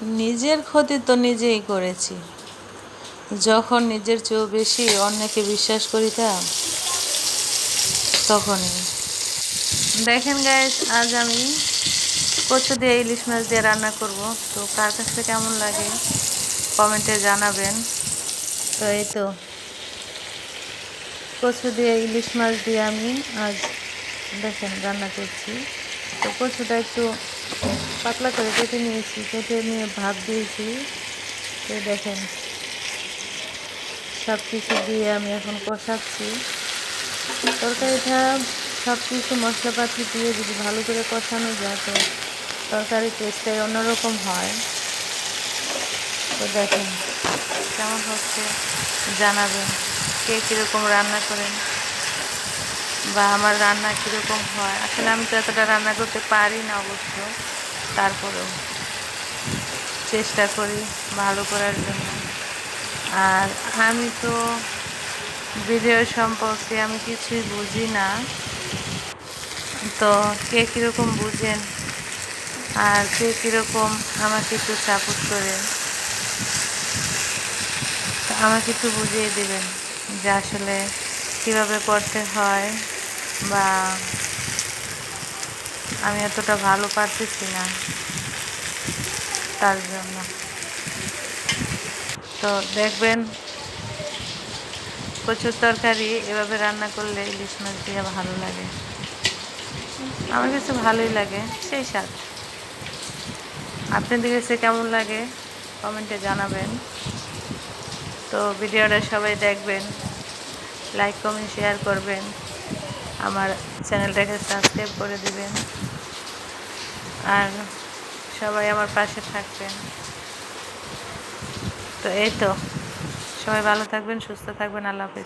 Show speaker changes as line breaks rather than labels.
নিজের ক্ষতি তো নিজেই করেছি। যখন নিজের চেয়েও বেশি অন্যকে বিশ্বাস করিতাম, তখনই। দেখেন গায়ে আজ আমি কচু দিয়ে ইলিশ মাছ দিয়ে রান্না করব। তো কার কাছে কেমন লাগে কমেন্টে জানাবেন। তো এই তো। কচু দিয়ে ইলিশ মাছ দিয়ে আমি আজ দেখেন রান্না করছি। তো কচুটা একটু পাতলা করে কেটে নিয়েছি, কেটে নিয়ে ভাত দিয়েছি। তো দেখেন সব কিছু দিয়ে আমি এখন কষাচ্ছি। তরকারিটা সব কিছু মশলাপাতি দিয়ে যদি ভালো করে কষানো যায়, তো তরকারির টেস্টটাই অন্যরকম হয়। তো দেখেন, কেমন হচ্ছে জানাবেন, কে কীরকম রান্না করেন। বা আমার রান্না কীরকম হয়। আসলে আমি তো এতটা রান্না করতে পারি না অবশ্য। তারপরেও চেষ্টা করি ভালো করার জন্য। আর আমি তো ভিডিও সম্পর্কে আমি কিছুই বুঝি না। তো কে কীরকম বুঝেন? আর কে কীরকম আমাকে একটু সাপোর্ট করেন? আমাকে একটু বুঝিয়ে দেবেন যে আসলে কীভাবে করতে হয়। বা আমি এতটা ভালো পারতেছি না তার জন্য। তো দেখবেন প্রচুর তরকারি এভাবে রান্না করলে ইলিশ মাছ দিয়ে ভালো লাগে। আমার কাছে ভালোই লাগে, সেই স্বাদ। আপনাদের কাছে কেমন লাগে? কমেন্টে জানাবেন। তো ভিডিওটা সবাই দেখবেন, লাইক, কমেন্ট, শেয়ার করবেন। আমার চ্যানেলটাকে সাবস্ক্রাইব করে দিবেন। আর সবাই আমার পাশে থাকবেন। তো এই তো। সবাই ভালো থাকবেন, সুস্থ থাকবেন, আল্লাহ হাফিজ।